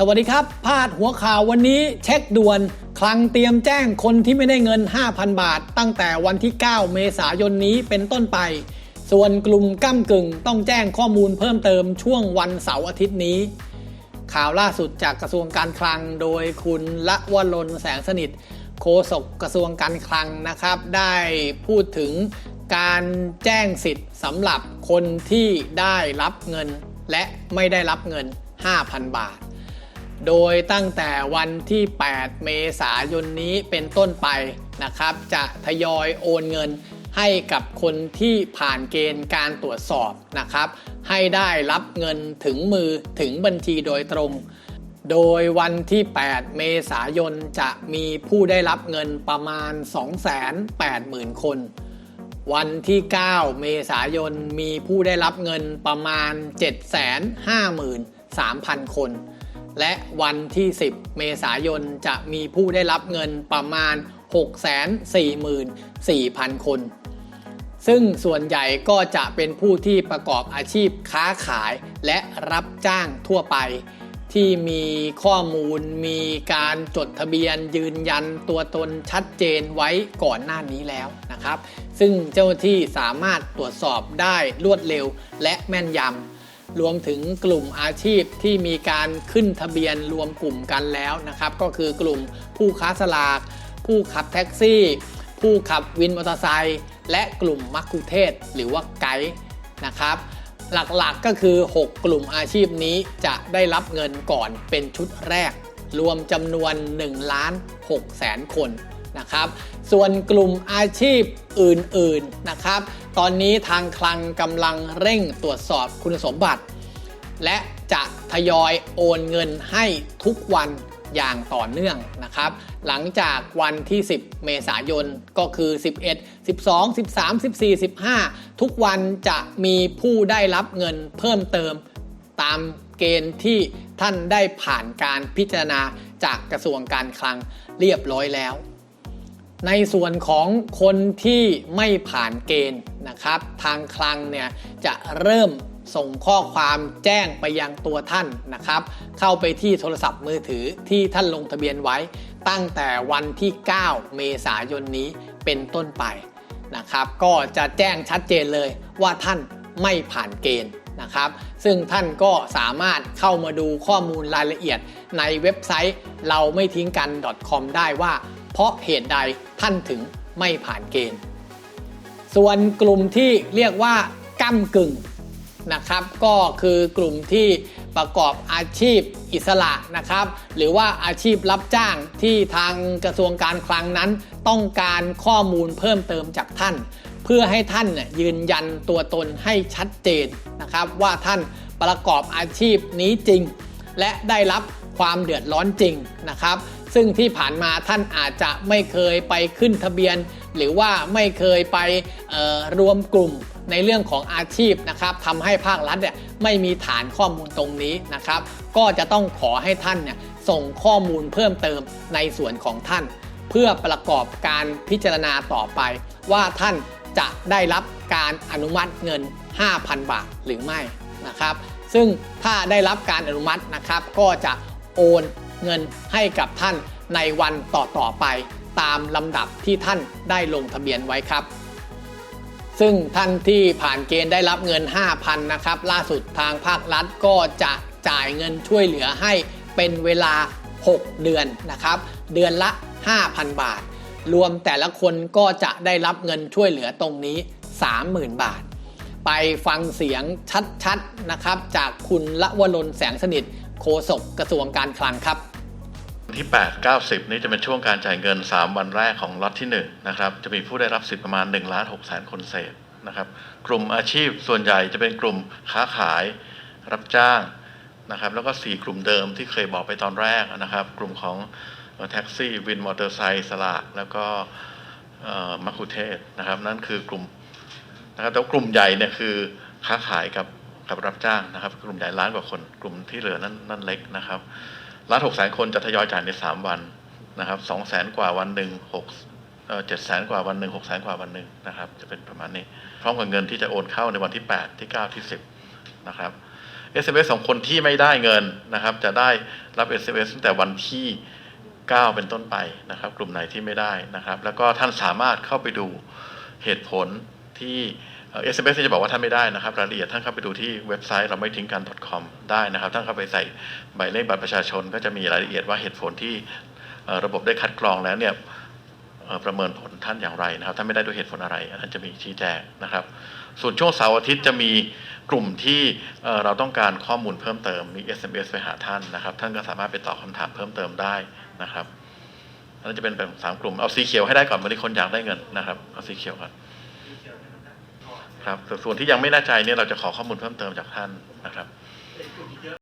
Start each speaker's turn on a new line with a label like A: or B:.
A: สวัสดีครับ พาดหัวข่าววันนี้เช็คด่วน คลังเตรียมแจ้งคนที่ไม่ได้เงิน 5,000 บาท ตั้งแต่วันที่ 9 เมษายนนี้เป็นต้นไป ส่วนกลุ่มก้ากึ่งต้องแจ้งข้อมูลเพิ่มเติมช่วงวันเสาร์อาทิตย์นี้ ข่าวล่าสุดจากกระทรวงการคลังโดยคุณละวรนแสงสนิท โฆษกกระทรวงการคลังนะครับ ได้พูดถึงการแจ้งสิทธิ์สำหรับคนที่ได้รับเงิน และไม่ได้รับเงิน 5,000 บาท โดยตั้งแต่วันที่ 8 เมษายนนี้เป็นต้นไปนะครับ จะทยอยโอนเงินให้กับคนที่ผ่านเกณฑ์การตรวจสอบนะครับ ให้ได้รับเงินถึงมือถึงบัญชีโดยตรง โดยวันที่ 8 เมษายนจะมีผู้ได้รับเงินประมาณ 280,000 คน วันที่ 9 เมษายนมีผู้ได้รับเงินประมาณ 753,000 คน และวันที่ 10 เมษายนจะมีผู้ได้รับเงินประมาณ 644,000 คน ซึ่งส่วนใหญ่ก็จะเป็นผู้ที่ประกอบอาชีพค้าขายและรับจ้างทั่วไป ที่มีข้อมูลมีการจดทะเบียนยืนยันตัวตนชัดเจนไว้ก่อนหน้านี้แล้วนะครับ ซึ่งเจ้าหน้าที่สามารถตรวจสอบได้รวดเร็วและแม่นยำ รวมถึงกลุ่มอาชีพที่มีการขึ้นทะเบียนรวมกลุ่มกันแล้วนะครับ ก็คือกลุ่มผู้ค้าสลาก ผู้ขับแท็กซี่ ผู้ขับวินมอเตอร์ไซค์และกลุ่มมักคุเทศหรือว่าไกด์นะครับหลักๆก็คือ 6 กลุ่มอาชีพนี้จะได้รับเงินก่อนเป็นชุดแรก รวมจำนวน1ล้าน6แสนคนนะครับ ส่วนกลุ่มอาชีพอื่นๆนะครับ ตอนนี้ทางคลังกำลังเร่งตรวจสอบคุณสมบัติ และจะทยอยโอนเงินให้ทุกวันอย่างต่อเนื่องนะครับ หลังจากวันที่ 10 เมษายนก็คือ 11 12 13 14 15 ทุกวันจะมีผู้ได้รับเงินเพิ่มเติม ตามเกณฑ์ที่ท่านได้ผ่านการพิจารณาจากกระทรวงการคลังเรียบร้อยแล้ว ในส่วนของคนที่ไม่ผ่านเกณฑ์นะครับ ทางคลังเนี่ยจะเริ่มส่งข้อความแจ้งไปยังตัวท่านนะครับ เข้าไปที่โทรศัพท์มือถือที่ท่านลงทะเบียนไว้ ตั้งแต่วันที่ 9 เมษายนนี้เป็นต้นไปนะครับ ก็จะแจ้งชัดเจนเลยว่าท่านไม่ผ่านเกณฑ์นะครับ ซึ่งท่านก็สามารถเข้ามาดูข้อมูลรายละเอียดในเว็บไซต์เราไม่ทิ้งกัน .com ได้ว่า เพราะเหตุใดท่านถึงไม่ผ่านเกณฑ์ ส่วนกลุ่มที่เรียกว่าก้ากึ่งนะครับ ก็คือกลุ่มที่ประกอบอาชีพอิสระนะครับ หรือว่าอาชีพรับจ้างที่ทางกระทรวงการคลังนั้นต้องการข้อมูลเพิ่มเติมจากท่าน เพื่อให้ท่านยืนยันตัวตนให้ชัดเจนนะครับ ว่าท่านประกอบอาชีพนี้จริง และได้รับความเดือดร้อนจริงนะครับ ซึ่งที่ผ่านมาท่านอาจจะไม่เคยไปขึ้นทะเบียน หรือว่าไม่เคยไปรวมกลุ่มในเรื่องของอาชีพนะครับทำให้ภาครัฐเนี่ยไม่มีฐานข้อมูลตรงนี้นะครับ ก็จะต้องขอให้ท่านเนี่ยส่งข้อมูลเพิ่มเติมในส่วนของท่าน เพื่อประกอบการพิจารณาต่อไป ว่าท่านจะได้รับการอนุมัติเงิน 5,000 บาทหรือไม่นะครับ ซึ่งถ้าได้รับการอนุมัตินะครับ ก็จะโอน เงินให้กับท่านในวันต่อๆไป ตามลำดับที่ท่านได้ลงทะเบียนไว้ครับ ซึ่งท่านที่ผ่านเกณฑ์ได้รับเงิน 5,000นะครับล่าสุดทางภาครัฐก็จะจ่ายเงินช่วยเหลือให้เป็นเวลา 6 เดือนนะครับ เดือนละ 5,000 บาท รวมแต่ละคนก็จะได้รับเงินช่วยเหลือตรงนี้ 30,000 บาท ไปฟังเสียงชัดๆนะครับ จากคุณละวรนแสงสนิทโฆษกกระทรวงการคลังครับ
B: ที่ 8 90 นี้จะเป็นช่วงการจ่ายเงิน 3 วันแรกของล็อตที่1นะครับจะมีผู้ได้รับสิทธิ์ประมาณ1ล้าน6แสนคนเศษนะครับกลุ่มอาชีพส่วนใหญ่จะเป็นกลุ่มค้าขายรับจ้างนะครับแล้วก็ 4 กลุ่มเดิมที่เคยบอกไปตอนแรกนะครับ กลุ่มของแท็กซี่วินมอเตอร์ไซค์สลากแล้วก็มัคคุเทศก์นะครับ นั่นคือกลุ่มนะครับแต่กลุ่มใหญ่เนี่ยคือค้าขายกับกับรับจ้างนะครับ กลุ่มใหญ่ล้านกว่าคน กลุ่มที่เหลือนั่นนั่นเล็กนะครับ ล้านหกแสนคนจะทยอยจ่ายในสามวันนะครับสองแสนกว่าวันหนึ่งหกเจ็ดแสนกว่าวันหนึ่งหกแสนกว่าวันหนึ่งนะครับ จะเป็นประมาณนี้ พร้อมกับเงินที่จะโอนเข้าในวันที่แปดที่เก้าที่สิบนะครับเอ SMS ของคนที่ไม่ได้เงินนะครับ จะได้รับ SMS ตั้งแต่วันที่ 9 เป็นต้นไปนะครับ กลุ่มไหนที่ไม่ได้นะครับ แล้วก็ท่านสามารถเข้าไปดูเหตุผลที่ เอ่อ SMS นี่จะบอกว่าท่านไม่ได้นะครับรายละเอียดท่านเข้าไปดูที่เว็บไซต์เราไม่ทิ้งกัน .com ได้นะครับ ท่านเข้าไปใส่หมายเลขบัตรประชาชน ก็จะมีรายละเอียดว่าเหตุผลที่ระบบได้คัดกรองแล้วเนี่ยประเมินผลท่านอย่างไรนะครับท่านไม่ได้ด้วยเหตุผลอะไรอันนั้นจะมีชี้แจงนะครับ ส่วนช่วงเสาร์อาทิตย์จะมีกลุ่มที่เราต้องการข้อมูลเพิ่มเติมมี SMS ไปหาท่านนะครับ ท่านก็สามารถไปตอบคำถามเพิ่มเติมได้นะครับอันนั้นจะเป็นแบบสามกลุ่มเอาสีเขียวให้ได้ก่อนวันนี้คนอยากได้เงินนะครับเอาสีเขียวก่อน ครับส่วนที่ยังไม่แน่ใจเนี่ยเราจะขอข้อมูลเพิ่มเติมจากท่านนะครับ
C: กลุ่มที่เยอะ